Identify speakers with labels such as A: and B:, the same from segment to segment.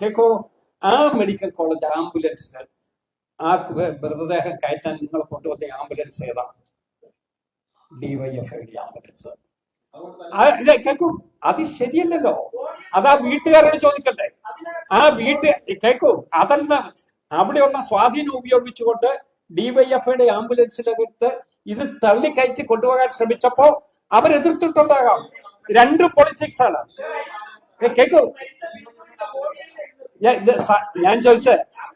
A: കേക്കോ? ആ medical college ആംബുലൻസിന് ആ മൃതദേഹം കയറ്റാൻ നിങ്ങൾ കൊണ്ടുവന്ന ആംബുലൻസ് ഏതാ? ഡിവൈഎഫ് ഡി ആംബുലൻസ് ആ, ഇല്ല, കേക്കൂ. അത് ശരിയല്ലല്ലോ. അത് ആ വീട്ടുകാരോട് ചോദിക്കട്ടെ. ആ വീട്ട് കേക്കൂ അതല്ല. അവിടെയുള്ള സ്വാധീനം ഉപയോഗിച്ചുകൊണ്ട് ഡിവൈഎഫ്ഐയുടെ ആംബുലൻസിലകത്ത് ഇത് തള്ളിക്കയറ്റി കൊണ്ടുപോകാൻ ശ്രമിച്ചപ്പോ അവരെതിർത്തിട്ടുണ്ടാകാം. രണ്ട് പൊളിറ്റിക്സ് ആണ്. കേക്കൂ. ഞാൻ ഇത് ഞാൻ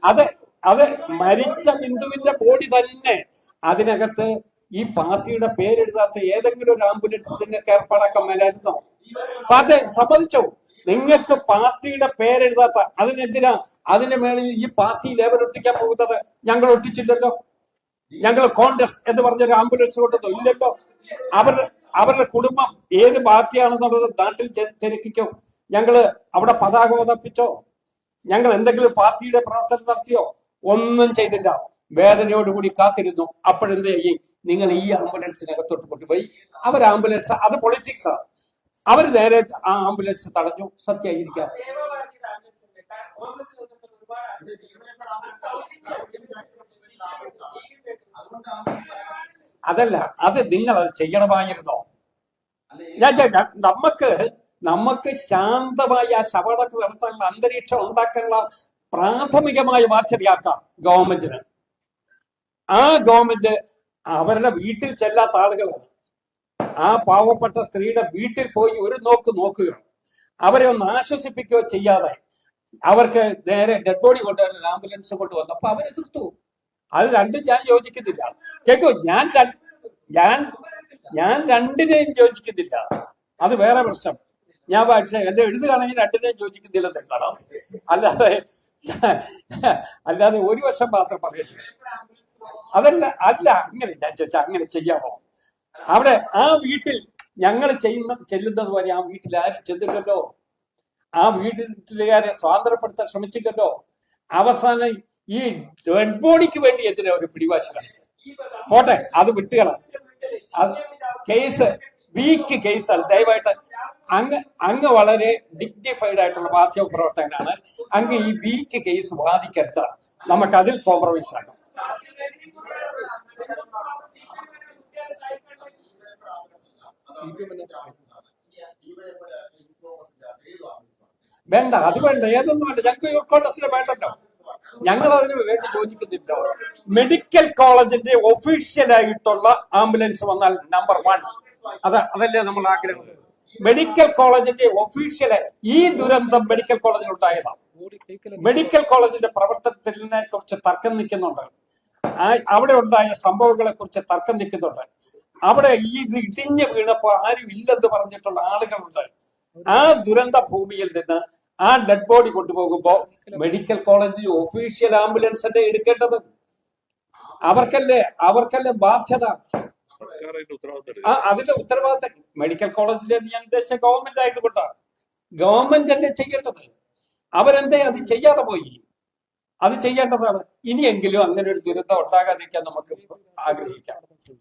A: അത് അത് മരിച്ച ബിന്ദുവിന്റെ ബോഡി തന്നെ അതിനകത്ത് ഈ പാർട്ടിയുടെ പേരെഴുതാത്ത ഏതെങ്കിലും ഒരു ആംബുലൻസ് നിങ്ങൾക്ക് ഏർപ്പാടാക്കാൻ മേലായിരുന്നോ? പാർട്ടി സമ്മതിച്ചോ? നിങ്ങൾക്ക് പാർട്ടിയുടെ പേരെഴുതാത്ത അതിനെന്തിനാ അതിന്റെ മേളിൽ ഈ പാർട്ടി ലേബൽ ഒട്ടിക്കാൻ പോകുന്നത്? ഞങ്ങൾ ഒട്ടിച്ചില്ലല്ലോ. ഞങ്ങൾ കോൺഗ്രസ് എന്ന് പറഞ്ഞൊരു ആംബുലൻസ് കൊണ്ടതോ ഇല്ലല്ലോ. അവർ അവരുടെ കുടുംബം ഏത് പാർട്ടിയാണെന്നുള്ളത് നാട്ടിൽ തിരക്കിക്കോ. ഞങ്ങൾ അവിടെ പതാക പതപ്പിച്ചോ ഞങ്ങൾ എന്തെങ്കിലും പാർട്ടിയുടെ പ്രവർത്തനം നടത്തിയോ? ഒന്നും ചെയ്തില്ല. വേദനയോടുകൂടി കാത്തിരുന്നു. അപ്പോഴെന്ത് ചെയ്യും? നിങ്ങൾ ഈ ആംബുലൻസിനകത്തോട്ട് കൊണ്ടുപോയി. അവർ ആംബുലൻസ് അത് പൊളിറ്റിക്സ് ആണ്. അവർ നേരെ ആ ആംബുലൻസ് തടഞ്ഞു.
B: സത്യായിരിക്കാം.
A: അതല്ല അത് നിങ്ങൾ അത് ചെയ്യണമായിരുന്നോ ഞാൻ- നമുക്ക് നമുക്ക് ശാന്തമായി ആ ശവടക്ക് നടത്താനുള്ള അന്തരീക്ഷം ഉണ്ടാക്കാനുള്ള പ്രാഥമികമായ ബാധ്യത ആക്കാം ഗവൺമെന്റിന്. ആ ഗവൺമെന്റ് അവരുടെ വീട്ടിൽ ചെല്ലാത്ത ആളുകളാണ്. ആ പാവപ്പെട്ട സ്ത്രീയുടെ വീട്ടിൽ പോയി ഒരു നോക്ക് നോക്കുക. അവരെ ഒന്ന് ആശ്വസിപ്പിക്കുകയോ ചെയ്യാതെ അവർക്ക് നേരെ ഡെഡ് ബോഡി കൊണ്ടുവരുന്ന ആംബുലൻസ് കൊണ്ട് വന്നപ്പോ അവരെ എതിർത്തു. അത് രണ്ടും ഞാൻ യോജിക്കുന്നില്ല. കേക്കോ ഞാൻ ഞാൻ ഞാൻ രണ്ടിനെയും യോജിക്കുന്നില്ല. അത് വേറെ പ്രശ്നം. ഞാൻ പക്ഷേ എന്റെ എഴുതുകയാണെങ്കിൽ രണ്ടിനെയും യോജിക്കുന്നില്ലെന്ന് എഴുതണം അല്ലാതെ അല്ലാതെ ഒരു വർഷം മാത്രം പറയരുത്. അതല്ല അല്ല അങ്ങനെ ഞാൻ ചോദിച്ചാൽ അങ്ങനെ ചെയ്യാമോ? അവിടെ ആ വീട്ടിൽ ഞങ്ങൾ ചെയ്യുന്ന ചെല്ലുന്നത് വരെ ആ വീട്ടിൽ ആരും ചെന്നില്ലല്ലോ. ആ വീട്ടിലുകാരെ സ്വാതന്ത്ര്യപ്പെടുത്താൻ ശ്രമിച്ചിട്ടല്ലോ അവസാനം ഈ ഡെഡ് ബോഡിക്ക് വേണ്ടി എന്തിനാ ഒരു പിടിവാശി കാണിച്ചത്? പോട്ടെ അത് വിട്ടുകള. കേസ് വീക്ക് കേസാണ് ദയവായിട്ട് അങ്ങ് അങ്ങ് വളരെ ഡിഗ്നിഫൈഡ് ആയിട്ടുള്ള മാധ്യമ പ്രവർത്തകനാണ്. അങ്ങ് ഈ വീക്ക് കേസ് വാദിക്കരുത് നമുക്ക് അതിൽ കോംപ്രമൈസ് ആക്കാം. വേണ്ട അത് വേണ്ട. ഏതൊന്നും വേണ്ട. ഞങ്ങൾക്ക് യൂത്ത് കോൺഗ്രസിന് വേണ്ടല്ലോ. ഞങ്ങൾ അതിന് വേണ്ടി യോജിക്കുന്നില്ല. മെഡിക്കൽ കോളേജിന്റെ ഒഫീഷ്യൽ ആയിട്ടുള്ള ആംബുലൻസ് വന്നാൽ നമ്പർ വൺ അത് അതല്ലേ നമ്മൾ ആഗ്രഹം മെഡിക്കൽ കോളേജിന്റെ ഒഫീഷ്യൽ ഈ ദുരന്തം മെഡിക്കൽ കോളേജിൽ ഉണ്ടായതാണ്. മെഡിക്കൽ കോളേജിന്റെ പ്രവർത്തനത്തിനെ കുറിച്ച് തർക്കം നിൽക്കുന്നുണ്ട്. ആ- അവിടെ ഉണ്ടായ സംഭവങ്ങളെ കുറിച്ച് തർക്കം നിൽക്കുന്നുണ്ട്. അവിടെ ഈ ഇടിഞ്ഞു വീണപ്പോ ആരും ഇല്ലെന്ന് പറഞ്ഞിട്ടുള്ള ആളുകളുണ്ട്. ആ ദുരന്ത ഭൂമിയിൽ നിന്ന് ആ ഡെഡ് ബോഡി കൊണ്ടുപോകുമ്പോ മെഡിക്കൽ കോളേജിൽ ഒഫീഷ്യൽ ആംബുലൻസ് തന്നെ എടുക്കേണ്ടത്? അവർക്കല്ലേ അവർക്കല്ലേ ബാധ്യത?
C: അതിന്റെ ഉത്തരവാദിത്തം
A: മെഡിക്കൽ കോളേജിലെ ഉദ്ദേശിച്ച ഗവൺമെന്റ് ആയതുകൊണ്ടാണ് ഗവൺമെന്റ് അല്ലേ ചെയ്യേണ്ടത്? അവരെന്തേ അത് ചെയ്യാതെ പോയി? അത് ചെയ്യേണ്ടതാണ്. ഇനിയെങ്കിലും അങ്ങനെ ഒരു ദുരന്തം ഉണ്ടാകാതിരിക്കാൻ നമുക്ക് ആഗ്രഹിക്കാം.